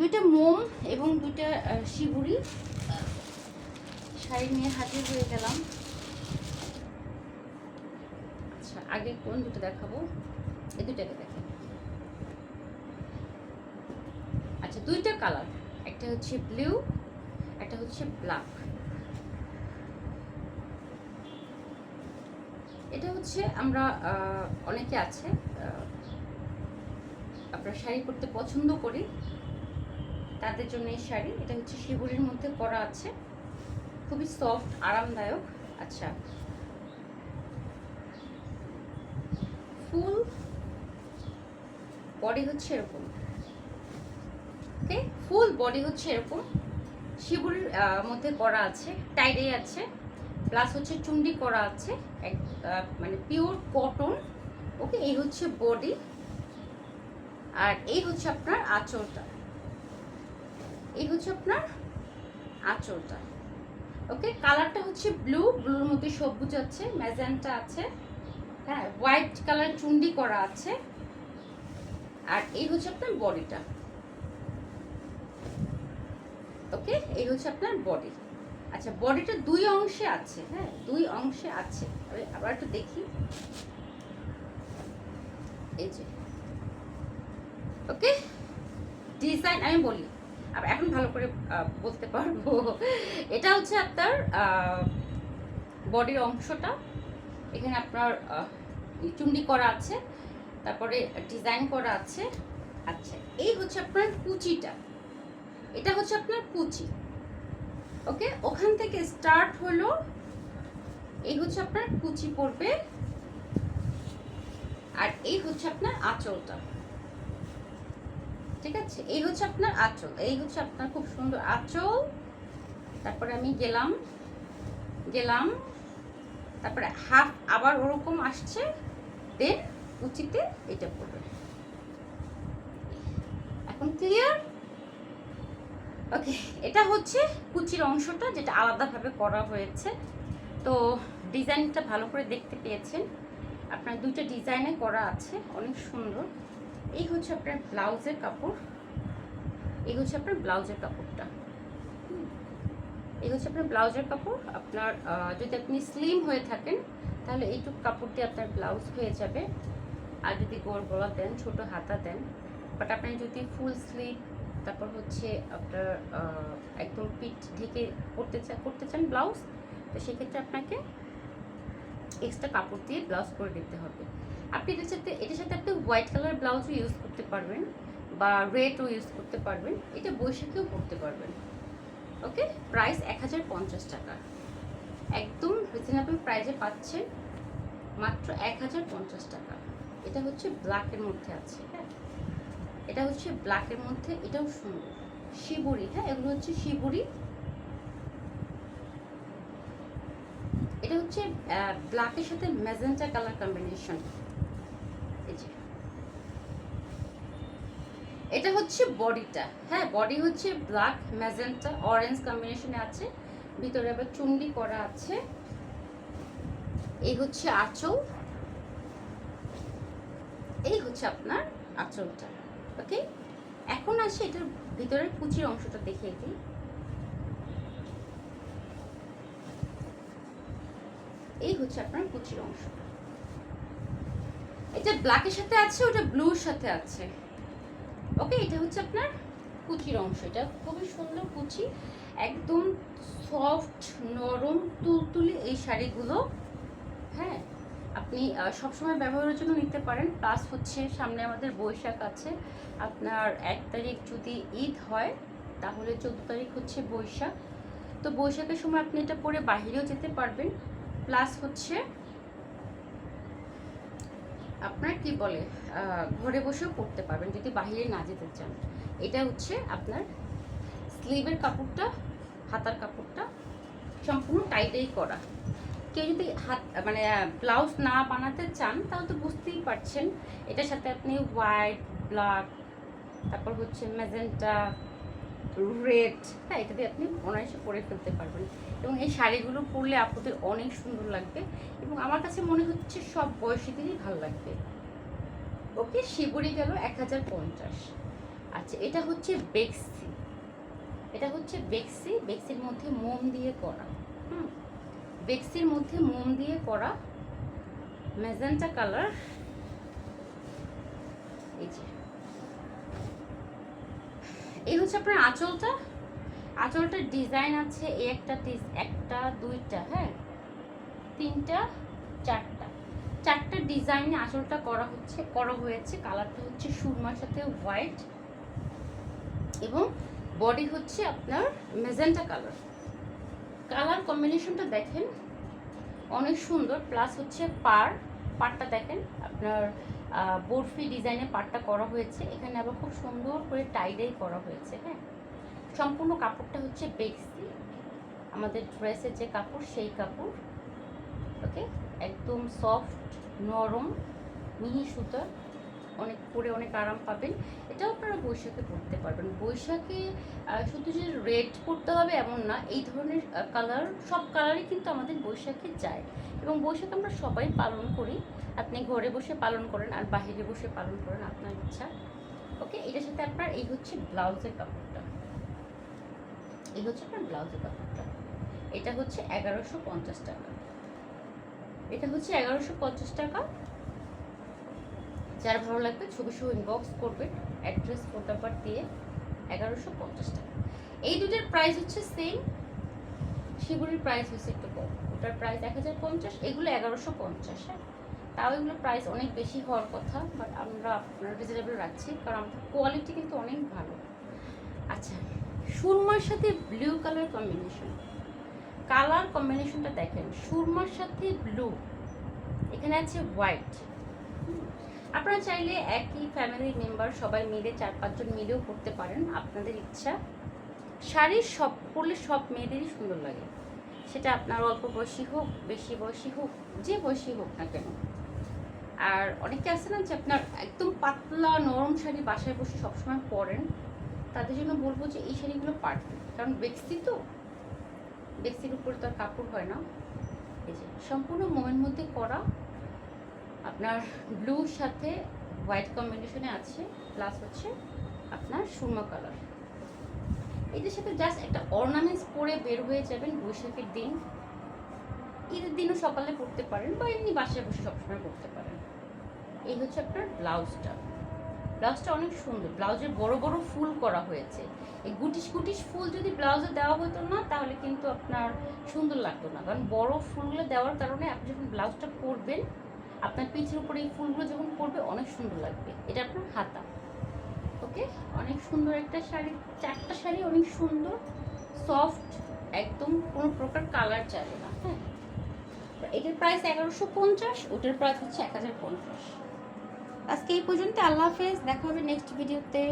দুইটা মোম এবং দুইটা শিবুরি। শাড়ি নিয়ে হাজির হয়ে গেলাম। আচ্ছা আগে কোন দুটো দেখাবো? এই দুটাকে দেখেন আচ্ছা দুইটা কালার। একটা হচ্ছে ব্লু, একটা হচ্ছে ব্ল্যাক। এটা হচ্ছে আমরা অনেকে আছে আমরা শাড়ি পরতে পছন্দ করি। তাদের জন্য এই শাড়ি। এটা হচ্ছে শিবুরির মধ্যে করা আছে। খুবই সফট আরামদায়ক। আচ্ছা। ফুল বডি হচ্ছে এরকম। ওকে ফুল বডি হচ্ছে এরকম। শিবুরির আহ, মধ্যে করা আছে। টাইডে আছে। প্লাস হচ্ছে চুন্ডি করা আছে। এক মানে পিওর কটন ওকে এই হচ্ছে বডি আর এই হচ্ছে আপনার আঁচলটা। এই হচ্ছে আপনার আঁচলটা। ওকে কালারটা হচ্ছে ব্লু ব্লুর মধ্যে সবুজ আছে ম্যাজেন্টা আছে হ্যাঁ হোয়াইট কালার চুন্ডি করা আছে, আর এই হচ্ছে আপনার বডিটা। ওকে এই হচ্ছে আপনার বডি আচ্ছা বডিটা দুই অংশে আছে হ্যাঁ দুই অংশে আছে। আবার একটু দেখি। এই যে। ওকে ডিজাইন আমি বলি। এখন ভালো করে বলতে পারব। এটা হচ্ছে আপনার বডির অংশটা। এখানে আপনার চুন্ডি করা আছে, তারপরে ডিজাইন করা আছে। আচ্ছা এই হচ্ছে আপনার কুচিটা। এটা হচ্ছে আপনার কুচি। ওকে, ওখান থেকে স্টার্ট হলো, এই হচ্ছে আপনার কুচি পড়বে। আর এই হচ্ছে আপনার আঁচলটা। ঠিক আছে? এই হচ্ছে আপনার আঁচল। এই হচ্ছে আপনার খুব সুন্দর আঁচল। তারপরে আমি গেলাম গেলাম, তারপরে হাফ আবার ওরকম আসছে, দেন কুচিতে এটা পড়বে। এখন ক্লিয়ার ওকে এটা হচ্ছে কুচির অংশটা যেটা আলাদাভাবে করা হয়েছে। তো ডিজাইনটা ভালো করে দেখতে পেয়েছেন। আপনার দুইটা ডিজাইনে করা আছে, অনেক সুন্দর। এই হচ্ছে আপনার ব্লাউজের কাপড়। এই হচ্ছে আপনার ব্লাউজের কাপড়টা। এই হচ্ছে আপনার ব্লাউজের কাপড়। আপনার যদি আপনি স্লিম হয়ে থাকেন, তাহলে এইটুকু কাপড় দিয়ে আপনার ব্লাউজ হয়ে যাবে। আর যদি গোল গলা দেন, ছোট হাতা দেন বাট আপনি যদি ফুল স্লিভ তারপর হচ্ছে আপনার একদম পিঠ ঢেকে করতে চা, করতে চান ব্লাউজ, তো সেক্ষেত্রে আপনাকে এক্সট্রা কাপড় দিয়ে ব্লাউজ করে দিতে হবে। আপনি এটার সাথে এটার সাথে আপনি হোয়াইট কালার ব্লাউজও ইউজ করতে পারবেন বা রেডও ইউজ করতে পারবেন। এটা বৈশাখেও পরতে পারবেন। ওকে? প্রাইস এক হাজার পঞ্চাশ টাকা। একদম রিজনেবল প্রাইসে পাচ্ছেন মাত্র এক হাজার পঞ্চাশ টাকা। এটা হচ্ছে ব্ল্যাকের মধ্যে আছে হ্যাঁ? এটা হচ্ছে ব্ল্যাকের মধ্যে, এটাও সুন্দর। শিবুরি হ্যাঁ? এগুলো হচ্ছে শিবুরি এটা হচ্ছে ব্ল্যাকের সাথে ম্যাজেন্টা কালার কম্বিনেশন এটা হচ্ছে বডিটা। হ্যাঁ বডি হচ্ছে ব্ল্যাক ম্যাজেন্টা অরেঞ্জ কম্বিনেশনে আছে। ভিতরে আবার চুন্ডি করা আছে। এই হচ্ছে আঁচল। এই হচ্ছে আপনার আঁচলটা। ওকে এখন আসি এটার ভিতরের কুচির অংশটা দেখিয়ে দিই। এই হচ্ছে আপনার কুচির অংশ। এটা ব্ল্যাকের সাথে আছে, ওটা ব্লুর সাথে আছে। ওকে এটা হচ্ছে আপনার কুচির অংশ। এটা খুবই সুন্দর কুচি, একদম সফট নরম, তুলতুলি এই শাড়িগুলো। হ্যাঁ আপনি সবসময় ব্যবহারের জন্য নিতে পারেন। প্লাস হচ্ছে সামনে আমাদের বৈশাখ আছে। আপনার এক তারিখ যদি ঈদ হয়, তাহলে চোদ্দ তারিখ হচ্ছে বৈশাখ। তো বৈশাখের সময় আপনি এটা পরে বাহিরেও যেতে পারবেন। প্লাস হচ্ছে আপনার কি বলে ঘরে বসেও পড়তে পারবেন যদি বাইরে না যেতে চান। এটা হচ্ছে আপনার স্লিভের কাপড়টা, হাতার কাপড়টা সম্পূর্ণ টাইটেই করা। কেউ যদি হাত মানে ব্লাউজ না বানাতে চান, তাহলে তো বুঝতেই পারছেন। এটার সাথে আপনি হোয়াইট ব্ল্যাক তারপর হচ্ছে ম্যাজেন্টা রেড হ্যাঁ এটা দিয়ে আপনি অনায়াসে পরে ফেলতে পারবেন। এবং এই শাড়িগুলো পরলে আপনাদের অনেক সুন্দর লাগবে। এবং আমার কাছে মনে হচ্ছে সব বয়সীদেরই ভালো লাগবে। ওকে, শিবুরি গেল এক হাজার পঞ্চাশ। আচ্ছা এটা হচ্ছে বেক্সি। এটা হচ্ছে বেক্সি। বেক্সির মধ্যে মোম দিয়ে করা। হুম। বেক্সির মধ্যে মোম দিয়ে করা ম্যাজেন্টা কালার। এই যে। এই হচ্ছে আপনার আঁচলটা। আঁচলটার ডিজাইন আছে এই একটা একটা, দুইটা হ্যাঁ? তিনটা, চারটা। চারটা ডিজাইনে আঁচলটা করা হচ্ছে, করা হয়েছে। কালারটা হচ্ছে সুরমার সাথে হোয়াইট। এবং বডি হচ্ছে আপনার মেজেন্টা কালার। কালার কম্বিনেশনটা দেখেন। অনেক সুন্দর, প্লাস হচ্ছে পার পারটা দেখেন, আপনার বরফি ডিজাইনের পাটটা করা হয়েছে। এখানে আবার খুব সুন্দর করে টাইডাই করা হয়েছে হ্যাঁ? সম্পূর্ণ কাপড়টা হচ্ছে বেক্সি আমাদের ড্রেসের যে কাপড়, সেই কাপড়, ওকে? একদম সফট নরম, মিহি সুতার। অনেক পরে অনেক আরাম পাবেন। এটাও আপনারা বৈশাখে পরতে পারবেন। বৈশাখে শুধু যে রেড পরতে হবে এমন না, এই ধরনের কালার সব কালারই কিন্তু আমাদের বৈশাখে যায়। এবং বৈশাখ আমরা সবাই পালন করি। আপনি ঘরে বসে পালন করেন আর বাইরে বসে পালন করেন আপনার ইচ্ছা। ওকে এটার সাথে আপনার এই হচ্ছে ব্লাউজের কাপড়টা। এই হচ্ছে আপনার ব্লাউজের কাপড়টা। এটা হচ্ছে এগারোশো পঞ্চাশ টাকা। এটা হচ্ছে এগারোশো পঞ্চাশ টাকা। যার ভালো লাগবে ছবি সহ ইনবক্স করবেন অ্যাড্রেস ফোন নাম্বার দিয়ে এগারোশো পঞ্চাশ টাকা। এই দুটোর প্রাইস হচ্ছে সেম সেগুলির প্রাইস হচ্ছে একটু কম। ওটার প্রাইস এক হাজার পঞ্চাশ, এগুলো এগারোশো পঞ্চাশ হ্যাঁ। তাও এগুলো প্রাইস অনেক বেশি হওয়ার কথা বাট আমরা আপনার রিজনেবল রাখছি, কারণ আমাদের কোয়ালিটি কিন্তু অনেক ভালো। আচ্ছা সুরমার সাথে ব্লু কালার কম্বিনেশন কালার কম্বিনেশনটা দেখেন, সুরমার সাথে ব্লু এখানে আছে হোয়াইট আপনারা চাইলে একই ফ্যামিলি মেম্বার সবাই মিলে চার পাঁচজন মিলেও করতে পারেন, আপনাদের ইচ্ছা। শাড়ি সব, পরলে সব মেয়েদেরই সুন্দর লাগে। সেটা আপনার অল্প বয়সী হোক, বেশি বয়সী হোক, যে বয়সী হোক না কেন। আর অনেকে আছে না যে আপনার একদম পাতলা নরম শাড়ি বাসায় বসে সবসময় পরেন, তাদের জন্য বলব যে এই শাড়িগুলো পারফেক্ট। কারণ বেক্সি তো, বেক্সির উপরে তো আর কাপড় হয় না। এই যে সম্পূর্ণ মোমের মধ্যে করা। আপনার ব্লুর সাথে হোয়াইট কম্বিনেশনে আছে, প্লাস হচ্ছে আপনার সুরমা কালার। এদের সাথে জাস্ট একটা অর্নামেন্টস পরে বের হয়ে যাবেন বৈশাখের দিন। ঈদের দিনও সকালে পরতে পারেন বা এমনি বাসায় বসে সবসময় পরতে পারেন। এই হচ্ছে আপনার ব্লাউজটা। ব্লাউজটা অনেক সুন্দর। ব্লাউজের বড় বড় ফুল করা হয়েছে। এই গুটিস গুটিস ফুল যদি ব্লাউজে দেওয়া হতো না, তাহলে কিন্তু আপনার সুন্দর লাগতো না। কারণ বড় ফুলগুলো দেওয়ার কারণে আপনি যখন ব্লাউজটা পরবেন, আপনার পিঠের উপরে এই ফুলগুলো যখন পরবে, অনেক সুন্দর লাগবে। এটা আপনার হাতা। ওকে? অনেক সুন্দর একটা শাড়ি। চারটা শাড়ি অনেক সুন্দর। সফট, একদম কোনো প্রকার কালার যাবে না। এটার প্রাইস এগারোশো পঞ্চাশ, ওটার প্রাইস হচ্ছে এক হাজার পঞ্চাশ। আজকে এই পর্যন্ত, আল্লাহ হাফেজ, দেখা হবে নেক্সট ভিডিওতে